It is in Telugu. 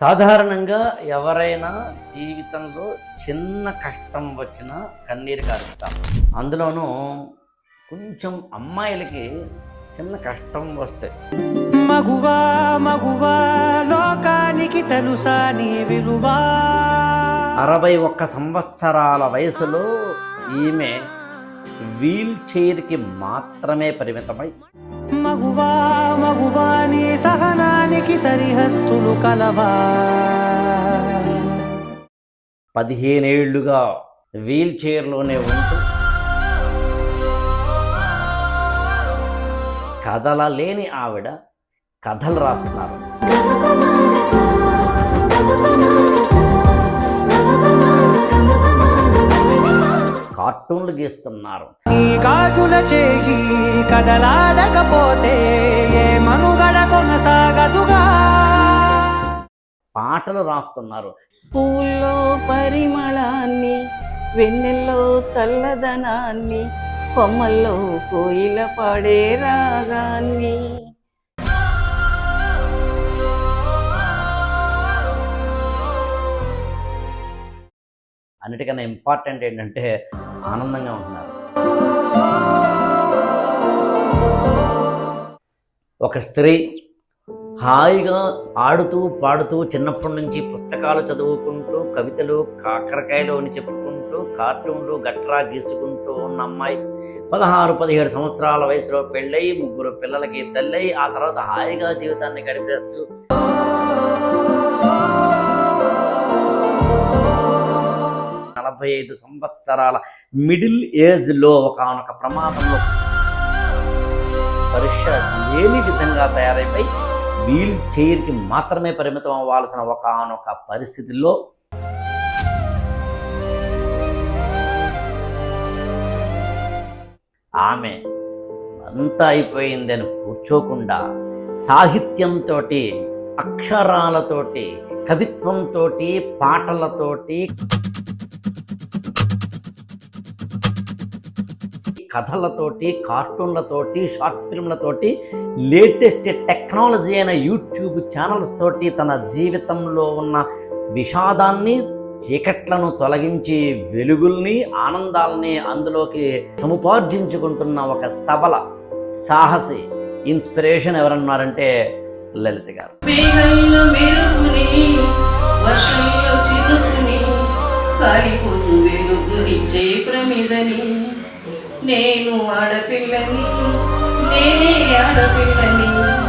సాధారణంగా ఎవరైనా జీవితంలో చిన్న కష్టం వచ్చినా కన్నీరు కారుస్తాం అందులోనూ కొంచెం అమ్మాయిలకి చిన్న కష్టం వస్తే మగువా మగువా లోకానికి తెలుసా నీ విలువా. అరవై ఒక్క సంవత్సరాల వయసులో ఈమె వీల్ చైర్కి మాత్రమే పరిమితమై మగువా మగువా నీ సహనానికి సరిహద్దులు కలవా పదిహేనేళ్ళుగా వీల్ చైర్లోనే ఉంటూ కదలలేని ఆవిడ కథలు రాస్తున్నారు. కార్టూన్లు గీస్తున్నారు. గాజుల చేయి కదలాడకపోతే ఏ మనుగడ కొనసాగదుగా? పాటలు రాస్తున్నారు. పువ్వుల్లో పరిమళాన్ని వెన్నెల్లో చల్లదనాన్ని కొమ్మల్లో కోయిల పాడే రాగాన్ని. అన్నిటికన్నా ఇంపార్టెంట్ ఏంటంటే ఆనందంగా ఉంటున్నారు. ఒక స్త్రీ హాయిగా ఆడుతూ పాడుతూ చిన్నప్పటి నుంచి పుస్తకాలు చదువుకుంటూ కవితలు కాకరకాయలు అని చెప్పుకుంటూ కార్టూన్లు గట్రా గీసుకుంటూ ఉన్న అమ్మాయి పదహారు పదిహేడు సంవత్సరాల వయసులో పెళ్ళై ముగ్గురు పిల్లలకి తల్లై ఆ తర్వాత హాయిగా జీవితాన్ని గడిపేస్తూ నలభై ఐదు సంవత్సరాల మిడిల్ ఏజ్లో ఒకనొక ప్రమాదంలో పరీక్ష లేని విధంగా తయారైపోయి వీల్ చైర్కి మాత్రమే పరిమితం అవ్వాల్సిన ఒకనొక పరిస్థితిలో ఆమె అంతా అయిపోయిందని కూర్చోకుండా సాహిత్యంతో అక్షరాలతోటి కవిత్వంతో పాటలతోటి కథలతోటి కార్టూన్లతోటి షార్ట్ ఫిల్మ్లతోటి లేటెస్ట్ టెక్నాలజీ అయిన యూట్యూబ్ ఛానల్స్ తోటి తన జీవితంలో ఉన్న విషాదాన్ని చీకట్లను తొలగించి వెలుగుల్ని ఆనందాల్ని అందులోకి సముపార్జించుకుంటున్న ఒక సబల సాహసి ఇన్స్పిరేషన్ ఎవరన్నారంటే లలిత గారు. మేఘంలో కాలిపోతూ వెలుగునిచ్చే ప్రమిదని. నేను ఆడపిల్లని నేనే ఆడపిల్లని.